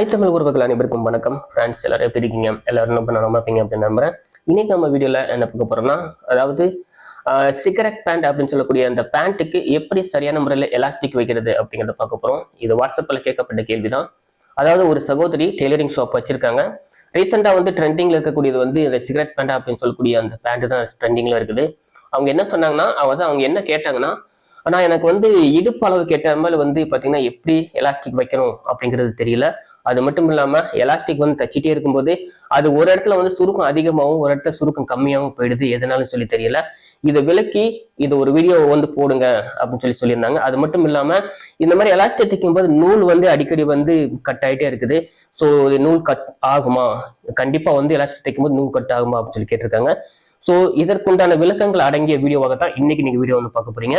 Hi Tamil உறவுகள் அனைவருக்கும் வணக்கம். ஃப்ரெண்ட்ஸ் எல்லாரும் எப்படி இருக்கீங்க? எல்லாரும் ரொம்ப நல்லா இருப்பீங்க அப்படின்னு நம்புறேன். இன்னைக்கு நம்ம வீடியோல என்ன பார்க்க போறோம்னா அதாவது சிகரெட் பேண்ட் அப்படின்னு சொல்லக்கூடிய அந்த பேண்ட்டுக்கு எப்படி சரியான முறையில் எலாஸ்டிக் வைக்கிறது அப்படிங்கிறத பார்க்க போறோம். இது வாட்ஸ்அப்பில் கேட்கப்பட்ட கேள்விதான். அதாவது ஒரு சகோதரி டெய்லரிங் ஷாப் வச்சிருக்காங்க. ரீசெண்டாக வந்து ட்ரெண்டிங்ல இருக்கக்கூடியது வந்து இந்த சிகரெட் பேண்ட் அப்படின்னு சொல்லக்கூடிய அந்த பேண்ட் தான் ட்ரெண்டிங்ல இருக்குது. அவங்க என்ன சொன்னாங்கன்னா அதாவது அவங்க என்ன கேட்டாங்கன்னா ஆனால் எனக்கு வந்து இடுப்பு அளவு கேட்ட மாதிரி வந்து பார்த்தீங்கன்னா எப்படி எலாஸ்டிக் வைக்கணும்? அப்படிங்கிறது தெரியல. அது மட்டும் இல்லாம எலாஸ்டிக் வந்து தச்சிட்டே இருக்கும்போது அது ஒரு இடத்துல வந்து சுருக்கம் அதிகமாகவும் ஒரு இடத்துல சுருக்கம் கம்மியாகவும் போயிடுது. எதனாலும் சொல்லி தெரியல. இதை விலக்கி இது ஒரு வீடியோ வந்து போடுங்க அப்படின்னு சொல்லி சொல்லியிருந்தாங்க. அது மட்டும் இல்லாம இந்த மாதிரி எலாஸ்டிக் தைக்கும் போது நூல் வந்து அடிக்கடி வந்து கட் ஆகிட்டே இருக்குது. ஸோ இது நூல் கட் ஆகுமா? கண்டிப்பா வந்து எலாஸ்டிக் தைக்கும் போது நூல் கட் ஆகுமா அப்படின்னு சொல்லி கேட்டிருக்காங்க. ஸோ இதற்குண்டான விளக்கங்கள் அடங்கிய வீடியோவாக தான் இன்னைக்கு நீங்க வீடியோ வந்து பார்க்க போறீங்க.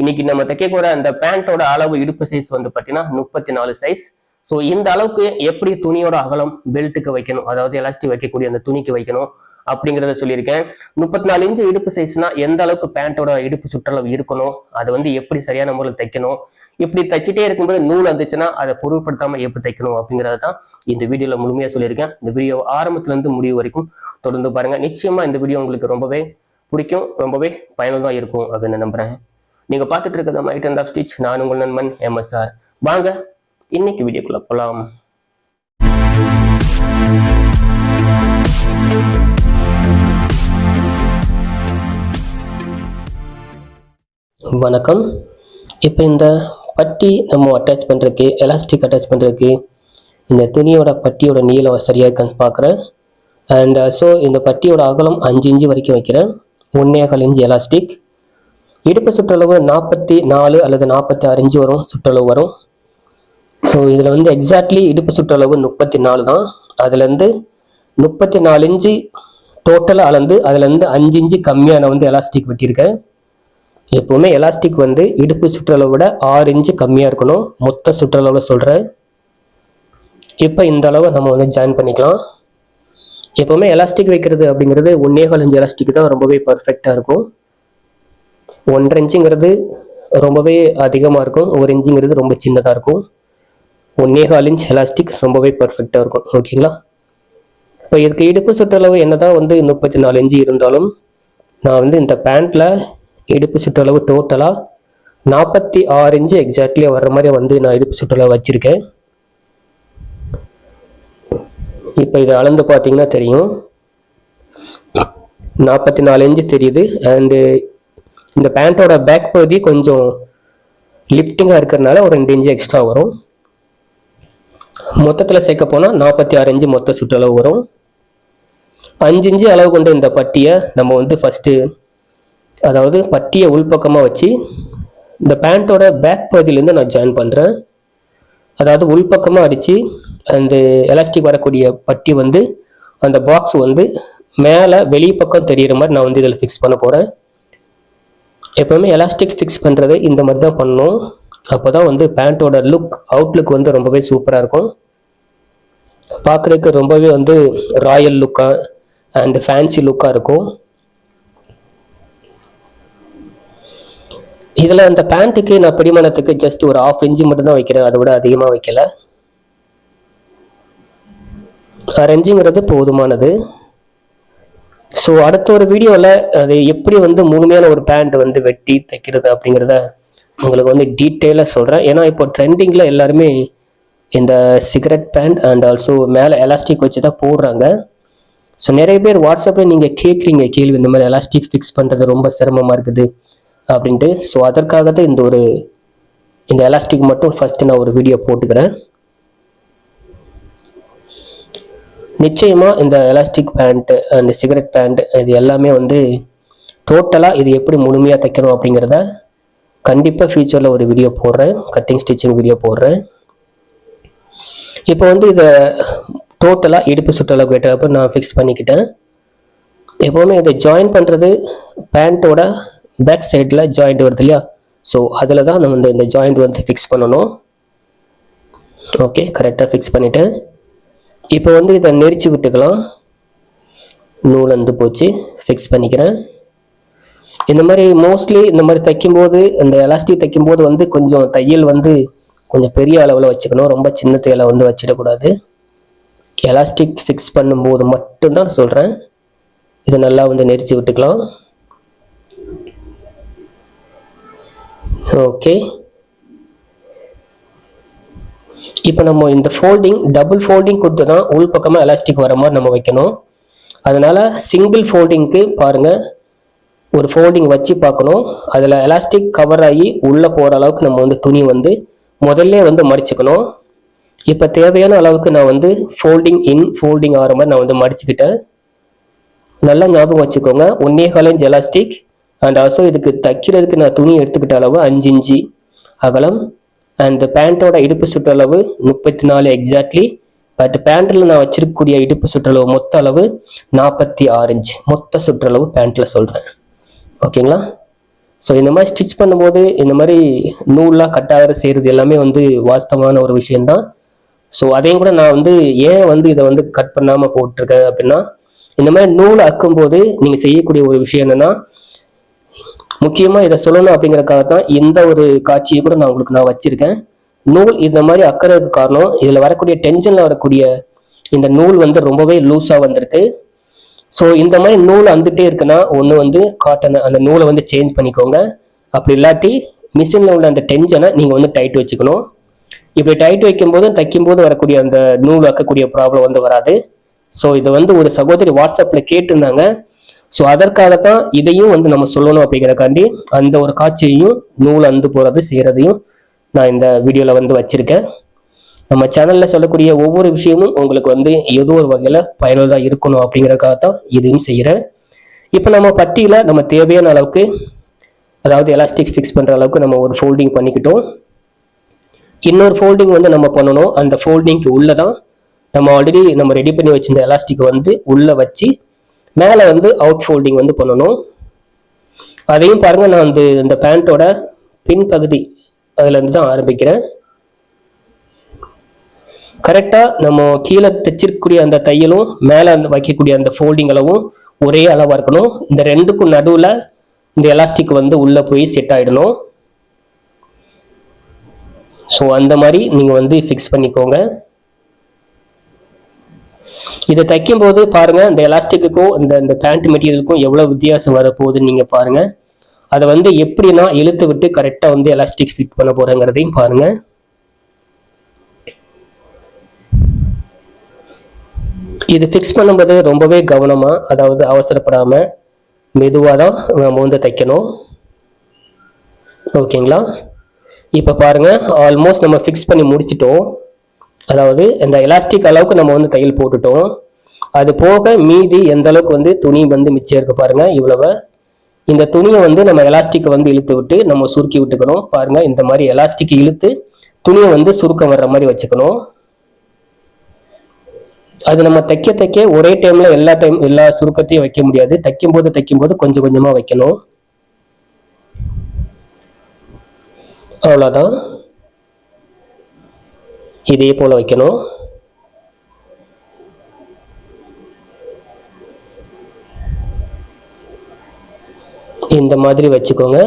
இன்னைக்கு நம்ம தைக்கக்கூட அந்த பேண்டோட அளவு இடுப்பு சைஸ் வந்து பார்த்தீங்கன்னா முப்பத்தி நாலு சைஸ் ஸோ இந்த அளவுக்கு எப்படி துணியோட அகலம் பெல்ட்டுக்கு வைக்கணும்? அதாவது எலாஸ்டிக் வைக்கக்கூடிய அந்த துணிக்கு வைக்கணும் அப்படிங்கிறத சொல்லியிருக்கேன். முப்பத்தி நாலு இன்ச்சு இடுப்பு சைஸ்னா எந்த அளவுக்கு பேண்ட்டோட இடுப்பு சுற்றளவு இருக்கணும்? அதை வந்து எப்படி சரியான முறையில் தைக்கணும்? இப்படி தைச்சிட்டே இருக்கும்போது நூல் வந்துச்சுன்னா அதை பொருட்படுத்தாம எப்படி தைக்கணும் அப்படிங்கிறத தான் இந்த வீடியோல முழுமையா சொல்லியிருக்கேன். இந்த வீடியோ ஆரம்பத்துல இருந்து முடிவு வரைக்கும் தொடர்ந்து பாருங்க. நிச்சயமா இந்த வீடியோ உங்களுக்கு ரொம்பவே பிடிக்கும் ரொம்பவே பயனுள்ளதாக இருக்கும் அப்படின்னு நம்புறேன். நீங்க பார்த்துட்டு இருக்கிறது மைட் அண்ட் ஆஃப் ஸ்டிச் நான் உங்கள் நண்பன் எம்எஸ்ஆர் வாங்க இன்னைக்கு வீடியோக்குள்ள போலாம். வணக்கம். இப்போ இந்த பட்டி நம்ம அட்டாச் பண்ணுறதுக்கு எலாஸ்டிக் அட்டாச் பண்ணுறதுக்கு இந்த துணியோட பட்டியோட நீளம் சரியாக இருக்கான்னு பார்க்குறேன் அண்ட் ஸோ uh, இந்த பட்டியோட அகலம் அஞ்சு இன்ச்சு வரைக்கும் வைக்கிறேன். ஒன்றே கால் இன்ச்சு எலாஸ்டிக் இடுப்பு சுற்றளவு நாற்பத்தி நாலு அல்லது நாற்பத்தி ஆறு இன்ச்சு வரும் சுற்றளவு வரும். ஸோ இதில் வந்து எக்ஸாக்ட்லி இடுப்பு சுற்றளவு முப்பத்தி நாலு தான். அதுலேருந்து முப்பத்தி நாலு இன்ச்சு டோட்டலாக அளந்து அதுலேருந்து அஞ்சு இன்ச்சு கம்மியாக நான் வந்து எலாஸ்டிக் வெட்டியிருக்கேன். எப்போவுமே எலாஸ்டிக் வந்து இடுப்பு சுற்றளவை விட ஆறு இன்ச்சு கம்மியாக இருக்கணும். மொத்த சுற்றளவில் சொல்கிறேன் இப்போ இந்த அளவை நம்ம வந்து ஜாயின் பண்ணிக்கலாம். எப்போவுமே எலாஸ்டிக் வைக்கிறது அப்படிங்கிறது ஒன்னே கால் இன்ச்சு எலாஸ்டிக் தான் ரொம்பவே பர்ஃபெக்டாக இருக்கும். ஒன்றரை இன்ச்சுங்கிறது ரொம்பவே அதிகமாக இருக்கும். ஒரு இன்ச்சுங்கிறது ரொம்ப சின்னதாக இருக்கும். ஒன்னேகால் இன்ச் எலாஸ்டிக் ரொம்பவே பர்ஃபெக்டாக இருக்கும். ஓகேங்களா இப்போ இதுக்கு இடுப்பு சுற்றளவு என்னதான் வந்து முப்பத்தி நாலு இன்ச்சு இருந்தாலும் நான் வந்து இந்த பேண்ட்டில் இடுப்பு சுற்றளவு டோட்டலாக நாற்பத்தி ஆறு இன்ச்சு எக்ஸாக்ட்லியாக வர்ற மாதிரி வந்து நான் இடுப்பு சுற்றளவு வச்சுருக்கேன். இப்போ இதை அளந்து பார்த்தீங்கன்னா தெரியும். நாற்பத்தி நாலு இன்ச்சு தெரியுது. அண்டு இந்த பேண்ட்டோட பேக் பகுதி கொஞ்சம் லிஃப்டிங்காக இருக்கிறதுனால ஒரு ரெண்டு இன்ச்சு எக்ஸ்ட்ரா வரும். மொத்தத்தில் சேர்க்க போனால் நாற்பத்தி ஆறு இன்ச்சு மொத்த சுற்றளவு வரும். அஞ்சு இன்ச்சு அளவு கொண்ட இந்த பட்டியை நம்ம வந்து ஃபஸ்ட்டு அதாவது பட்டியை உள்பக்கமாக வச்சு இந்த பேண்ட்டோட பேக் பகுதியிலேருந்து நான் ஜாயின் பண்ணுறேன் அதாவது உள்பக்கமாக அடித்து அந்த எலாஸ்டிக் வரக்கூடிய பட்டி வந்து அந்த பாக்ஸ் வந்து மேலே வெளி பக்கம் மாதிரி நான் வந்து இதில் ஃபிக்ஸ் பண்ண போகிறேன் எப்போவுமே எலாஸ்டிக் ஃபிக்ஸ் பண்ணுறது இந்த மாதிரி தான் பண்ணணும். அப்போ தான் வந்து பேண்ட்டோட லுக் அவுட்லுக் வந்து ரொம்பவே சூப்பராக இருக்கும். பார்க்குறதுக்கு ரொம்பவே வந்து ராயல் லுக்காக அண்ட் ஃபேன்சி லுக்காக இருக்கும். இதில் அந்த பேண்ட்டுக்கு நான் பிடிமானத்துக்கு ஜஸ்ட் ஒரு ஆஃப் இன்ச்சு மட்டும் தான் வைக்கிறேன். அதை விட அதிகமாக வைக்கல. ரெஞ்சுங்கிறது போதுமானது. ஸோ அடுத்த ஒரு வீடியோவில் அது எப்படி வந்து முழுமையான ஒரு பேண்ட் வந்து வெட்டி தைக்கிறது அப்படிங்கிறத உங்களுக்கு வந்து டீட்டெயிலாக சொல்கிறேன் ஏன்னா இப்போ ட்ரெண்டிங்கில் எல்லாருமே இந்த சிகரெட் பேண்ட் அண்ட் ஆல்சோ மேலே எலாஸ்டிக் வச்சு தான் போடுறாங்க. ஸோ நிறைய பேர் வாட்ஸ்அப்பில் நீங்கள் கேட்குறீங்க கேள்வி இந்த மாதிரி எலாஸ்டிக் ஃபிக்ஸ் பண்ணுறது ரொம்ப சிரமமாக இருக்குது அப்படின்ட்டு. ஸோ அதற்காக தான் இந்த ஒரு இந்த எலாஸ்டிக் மட்டும் ஃபஸ்ட்டு நான் ஒரு வீடியோ போட்டுக்கிறேன். நிச்சயமாக இந்த எலாஸ்டிக் பேண்ட்டு அந்த சிகரெட் பேண்ட் இது எல்லாமே வந்து டோட்டலாக இது எப்படி முழுமையாக தைக்கணும் அப்படிங்கிறத கண்டிப்பாக ஃபியூச்சரில் ஒரு வீடியோ போடுறேன். கட்டிங் ஸ்டிச்சிங் வீடியோ போடுறேன். இப்போ வந்து இதை டோட்டலாக இடுப்பு சுற்றளவு கேட்டப்போ நான் ஃபிக்ஸ் பண்ணிக்கிட்டேன். எப்போவுமே இதை ஜாயின் பண்ணுறது பேண்ட்டோட பேக் சைடில் ஜாயிண்ட் வருது இல்லையா? ஸோ அதில் தான் நம்ம வந்து இந்த ஜாயிண்ட் வந்து ஃபிக்ஸ் பண்ணணும். ஓகே கரெக்டாக ஃபிக்ஸ் பண்ணிட்டேன். இப்போ வந்து இதை நெரிச்சு விட்டுக்கலாம். நூல் வந்து போச்சு ஃபிக்ஸ் பண்ணிக்கிறேன். இந்த மாதிரி மோஸ்ட்லி இந்த மாதிரி தைக்கும்போது இந்த எலாஸ்டிக் தைக்கும்போது வந்து கொஞ்சம் தையல் வந்து கொஞ்சம் பெரிய அளவில் வச்சுக்கணும். ரொம்ப சின்ன தேலை வந்து வச்சிடக்கூடாது. எலாஸ்டிக் ஃபிக்ஸ் பண்ணும்போது மட்டும்தான் சொல்கிறேன் இதை நல்லா வந்து நெரிச்சு விட்டுக்கலாம். ஓகே இப்போ நம்ம இந்த ஃபோல்டிங் டபுள் ஃபோல்டிங் கொடுத்து தான் உள் பக்கமாக எலாஸ்டிக் வர மாதிரி நம்ம வைக்கணும். அதனால் சிங்கிள் ஃபோல்டிங்க்கு பாருங்க ஒரு ஃபோல்டிங் வச்சு பார்க்கணும். அதில் எலாஸ்டிக் கவர் ஆகி உள்ளே போகிற அளவுக்கு நம்ம வந்து துணி வந்து முதல்ல வந்து மடிச்சுக்கணும். இப்போ தேவையான அளவுக்கு நான் வந்து ஃபோல்டிங் இன் ஃபோல்டிங் ஆகிற மாதிரி நான் வந்து மடிச்சுக்கிட்டேன். நல்லா ஞாபகம் வச்சுக்கோங்க. ஒன்னே கால் எலாஸ்டிக் அண்ட் ஆல்சோ இதுக்கு தைக்கிறதுக்கு நான் துணி எடுத்துக்கிட்ட அளவு அஞ்சு இஞ்சி அகலம் அண்ட் பேண்ட்டோட இடுப்பு சுற்றளவு முப்பத்தி நாலு எக்ஸாக்ட்லி பட் பேண்ட்டில் நான் வச்சிருக்கக்கூடிய இடுப்பு சுற்றளவு மொத்த அளவு நாற்பத்தி ஆறு இன்ச் மொத்த சுற்றளவு பேண்ட்டில் சொல்கிறேன் ஓகேங்களா ஸோ இந்த மாதிரி ஸ்டிச் பண்ணும்போது இந்த மாதிரி நூல்லாம் கட்டாக செய்கிறது எல்லாமே வந்து வாஸ்தவமான ஒரு விஷயந்தான் ஸோ அதையும் கூட நான் வந்து ஏன் வந்து இதை வந்து கட் பண்ணாமல் போட்டிருக்கேன் அப்படின்னா இந்த மாதிரி நூலை அக்கும்போது நீங்கள் செய்யக்கூடிய ஒரு விஷயம் என்னென்னா முக்கியமாக இதை சொல்லணும் அப்படிங்கிறக்காக தான் இந்த ஒரு காட்சியை கூட நான் உங்களுக்கு நான் வச்சுருக்கேன். நூல் இந்த மாதிரி அக்கறதுக்கு காரணம் இதில் வரக்கூடிய டென்ஷனில் வரக்கூடிய இந்த நூல் வந்து ரொம்பவே லூஸாக வந்திருக்கு. ஸோ இந்த மாதிரி நூல் வந்துட்டே இருக்குன்னா ஒன்று வந்து காட்டனை அந்த நூலை வந்து சேஞ்ச் பண்ணிக்கோங்க. அப்படி இல்லாட்டி மிஷினில் உள்ள அந்த டென்ஷனை நீங்கள் வந்து டைட் வச்சுக்கணும். இப்படி டைட் வைக்கும்போது தைக்கும்போது வரக்கூடிய அந்த நூல் வைக்கக்கூடிய ப்ராப்ளம் வந்து வராது. ஸோ இதை வந்து ஒரு சகோதரி வாட்ஸ்அப்பில் கேட்டிருந்தாங்க. ஸோ அதற்காக தான் இதையும் வந்து நம்ம சொல்லணும் அப்படிங்கிறக்காண்டி அந்த ஒரு காட்சியையும் நூல் அந்து போகிறது செய்கிறதையும் நான் இந்த வீடியோவில் வந்து வச்சுருக்கேன். நம்ம சேனலில் சொல்லக்கூடிய ஒவ்வொரு விஷயமும் உங்களுக்கு வந்து ஏதோ ஒரு வகையில் பயனுள்ளதாக இருக்கணும் அப்படிங்கிறதுக்காக தான் இதையும் செய்கிறேன் இப்போ நம்ம பட்டியில் நம்ம தேவையான அளவுக்கு அதாவது எலாஸ்டிக் ஃபிக்ஸ் பண்ணுற அளவுக்கு நம்ம ஒரு ஃபோல்டிங் பண்ணிக்கிட்டோம். இன்னொரு ஃபோல்டிங் வந்து நம்ம பண்ணணும். அந்த ஃபோல்டிங்க்கு உள்ளே தான் நம்ம ஆல்ரெடி நம்ம ரெடி பண்ணி வச்சிருந்த எலாஸ்டிக் வந்து உள்ளே வச்சு மேலே வந்து அவுட் ஃபோல்டிங் வந்து பண்ணணும். அதையும் பாருங்க நான் வந்து இந்த பேண்ட்டோட பின்பகுதி அதுல இருந்து தான் ஆரம்பிக்கிறேன். கரெக்டாக நம்ம கீழே தைச்சிருக்கக்கூடிய அந்த தையலும் மேலே அந்த வைக்கக்கூடிய அந்த ஃபோல்டிங் அளவும் ஒரே அளவாக இருக்கணும். இந்த ரெண்டுக்கும் நடுவில் இந்த எலாஸ்டிக் வந்து உள்ளே போய் செட் ஆகிடணும் ஸோ அந்த மாதிரி நீங்கள் வந்து ஃபிக்ஸ் பண்ணிக்கோங்க. இதை தைக்கும் போது பாருங்கள் இந்த எலாஸ்டிக்குக்கும் இந்த இந்த பேண்ட் மெட்டீரியலுக்கும் எவ்வளோ வித்தியாசம் வரப்போகுதுன்னு நீங்கள் பாருங்க. அதை வந்து எப்படி நான் இழுத்து விட்டு கரெக்டாக வந்து எலாஸ்டிக் ஃபிட் பண்ண போகிறேங்கிறதையும் பாருங்கள் இது ஃபிக்ஸ் பண்ணும்போது ரொம்பவே கவனமாக அதாவது அவசரப்படாமல் மெதுவாக தான் நம்ம வந்து தைக்கணும். ஓகேங்களா? இப்போ பாருங்க ஆல்மோஸ்ட் நம்ம ஃபிக்ஸ் பண்ணி முடிச்சிட்டோம். அதாவது இந்த எலாஸ்டிக் அளவுக்கு நம்ம வந்து தையல் போட்டுட்டோம். அது போக மீதி எந்த அளவுக்கு வந்து துணி வந்து மிச்சம் இருக்கு பாருங்க இவ்வளவு. இந்த துணியை வந்து நம்ம எலாஸ்டிக்கை வந்து இழுத்து விட்டு நம்ம சுருக்கி விட்டுக்கணும். பாருங்க இந்த மாதிரி எலாஸ்டிக் இழுத்து துணியை வந்து சுருக்கம் வர்ற மாதிரி வச்சுக்கணும். அது நம்ம தைக்க தைக்க ஒரே டைம்ல எல்லா டைம் எல்லா சுருக்கத்தையும் வைக்க முடியாது. தைக்கும் போது தைக்கும் போது கொஞ்சம் கொஞ்சமா வைக்கணும். அவ்வளோதான் இதே போல வைக்கணும். இந்த மாதிரி வச்சுக்கோங்க.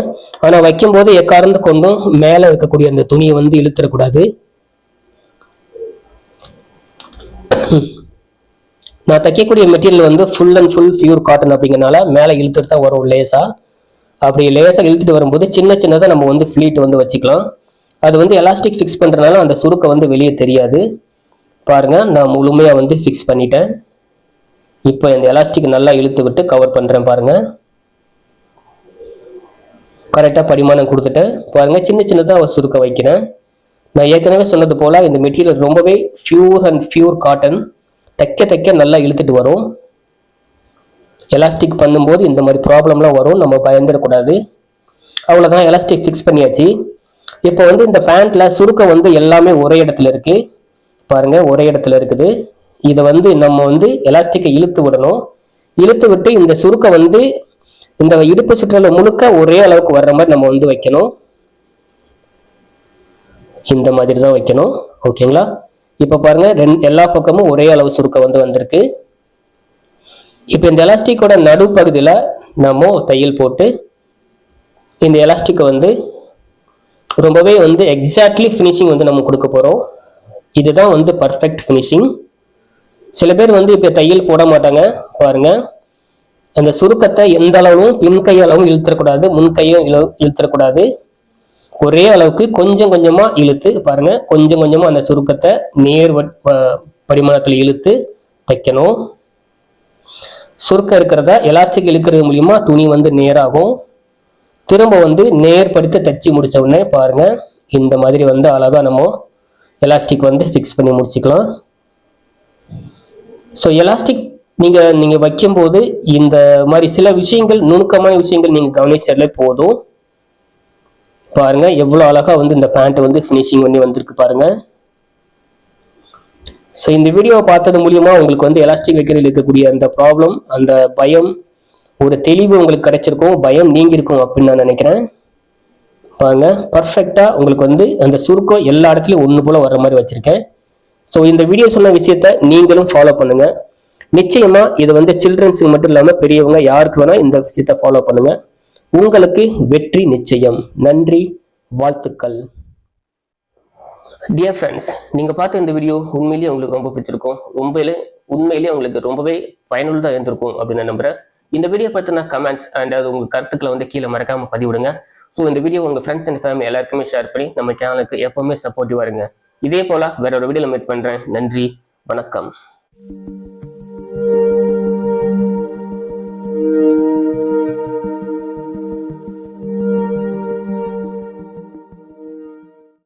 ஆனா வைக்கும்போது எக்காரந்து கொண்டும் மேல இருக்கக்கூடிய அந்த துணியை வந்து இழுத்துடக்கூடாது. நான் தைக்கக்கூடிய மெட்டீரியல் வந்து full and full pure cotton அப்படிங்கிறனால மேலே இழுத்துட்டு தான் வரும் லேசாக அப்படி லேசாக இழுத்துட்டு வரும்போது சின்ன சின்னதாக நம்ம வந்து ஃப்ளீட் வந்து வச்சுக்கலாம். அது வந்து எலாஸ்டிக் ஃபிக்ஸ் பண்ணுறதுனால அந்த சுருக்கம் வந்து வெளியே தெரியாது. பாருங்கள் நான் முழுமையாக வந்து ஃபிக்ஸ் பண்ணிட்டேன். இப்போ இந்த எலாஸ்டிக் நல்லா இழுத்து விட்டு கவர் பண்ணுறேன் பாருங்கள் கரெக்டாக பரிமாணம் கொடுத்துட்டேன். பாருங்கள் சின்ன சின்னதாக சுருக்க வைக்கிறேன். நான் ஏற்கனவே சொன்னது போல் இந்த மெட்டீரியல் ரொம்பவே ஃபியூர் அண்ட் ஃபியூர் காட்டன் தைக்க தைக்க நல்லா இழுத்துட்டு வரும். எலாஸ்டிக் பண்ணும்போது இந்த மாதிரி ப்ராப்ளம்லாம் வரும். நம்ம பயந்துடக்கூடாது. அவ்வளோதான் எலாஸ்டிக் ஃபிக்ஸ் பண்ணியாச்சு. இப்போ வந்து இந்த பேண்ட்டில் சுருக்கம் வந்து எல்லாமே ஒரே இடத்துல இருக்குது பாருங்கள் ஒரே இடத்துல இருக்குது. இதை வந்து நம்ம வந்து எலாஸ்டிக்கை இழுத்து விடணும். இழுத்து விட்டு இந்த சுருக்கம் வந்து இந்த இடுப்பு சுற்றலை முழுக்க ஒரே அளவுக்கு வர்ற மாதிரி நம்ம வந்து வைக்கணும். இந்த மாதிரி தான் வைக்கணும். ஓகேங்களா? இப்போ பாருங்க ரெண்டு எல்லா பக்கமும் ஒரே அளவு சுருக்கம் வந்து வந்திருக்கு. இப்போ இந்த எலாஸ்டிக்கோட நடுப்பகுதியில் நம்ம தையல் போட்டு இந்த எலாஸ்டிக்கை வந்து ரொம்பவே வந்து எக்ஸாக்ட்லி ஃபினிஷிங் வந்து நம்ம கொடுக்க போகிறோம் இதுதான் வந்து பர்ஃபெக்ட் ஃபினிஷிங் சில பேர் வந்து இப்போ தையல் போட மாட்டாங்க பாருங்க. அந்த சுருக்கத்தை எந்த அளவும் பின் கையளவும் இழுத்துறக்கூடாது முன் கையும் இழு- இழுத்துறக்கூடாது. ஒரே அளவுக்கு கொஞ்சம் கொஞ்சமா இழுத்து பாருங்க. கொஞ்சம் கொஞ்சமா அந்த சுருக்கத்தை நேர் வட்- ப- இழுத்து தைக்கணும். சுருக்கம் இருக்கிறத எலாஸ்டிக் இழுக்கிறது மூலியமா துணி வந்து நேராகும். திரும்ப வந்து நேர்படுத்தி தைச்சி முடிச்ச உடனே பாருங்க. இந்த மாதிரி வந்து அழகா நம்ம எலாஸ்டிக் வந்து ஃபிக்ஸ் பண்ணி முடிச்சுக்கலாம். ஸோ எலாஸ்டிக் நீங்க நீங்க வைக்கும்போது இந்த மாதிரி சில விஷயங்கள் நுணுக்கமான விஷயங்கள் நீங்க கவனிச்சாலே போதும். பாருங்க எவ்வளவு அழகா வந்து இந்த பேண்ட் வந்து ஃபினிஷிங் பண்ணி வந்திருக்கு பாருங்க. ஸோ இந்த வீடியோவை பார்த்தது மூலியமா உங்களுக்கு வந்து எலாஸ்டிக் வைக்கிறதுல இருக்கக்கூடிய அந்த ப்ராப்ளம் அந்த பயம் ஒரு தெளிவு உங்களுக்கு கிடைச்சிருக்கும் பயம் நீங்கி இருக்கும் அப்படின்னு நான் நினைக்கிறேன். பாருங்க பர்ஃபெக்டா உங்களுக்கு வந்து அந்த சுருக்கம் எல்லா இடத்துலயும் ஒன்று போல வர்ற மாதிரி வச்சிருக்கேன். ஸோ இந்த வீடியோ சொன்ன விஷயத்த நீங்களும் ஃபாலோ பண்ணுங்க. நிச்சயமா இது வந்து சில்ட்ரன்ஸுக்கு மட்டும் இல்லாமல் பெரியவங்க யாருக்கு வேணா இந்த விஷயத்த ஃபாலோ பண்ணுங்க. உங்களுக்கு வெற்றி நிச்சயம். நன்றி வாழ்த்துக்கள். டியர் ஃப்ரெண்ட்ஸ் நீங்கள் பார்த்த இந்த வீடியோ உண்மையிலேயே உங்களுக்கு ரொம்ப பிடிச்சிருக்கும். உண்மையிலே உண்மையிலேயே உங்களுக்கு ரொம்பவே பயனுள்ளதாக இருந்திருக்கும் அப்படின்னு நான் நம்புறேன். இந்த வீடியோ பத்தின கமெண்ட்ஸ் அண்ட் அது உங்கள் கருத்துக்களை வந்து கீழே மறக்காம பதிவிடுங்க. ஸோ இந்த வீடியோ உங்கள் ஃப்ரெண்ட்ஸ் அண்ட் ஃபேமிலி எல்லாருக்குமே ஷேர் பண்ணி நம்ம சேனலுக்கு எப்போவுமே சப்போர்ட்டிவாக இருங்க. இதே போல வேற ஒரு வீடியோவில் மீட் பண்ணுறேன் நன்றி வணக்கம்.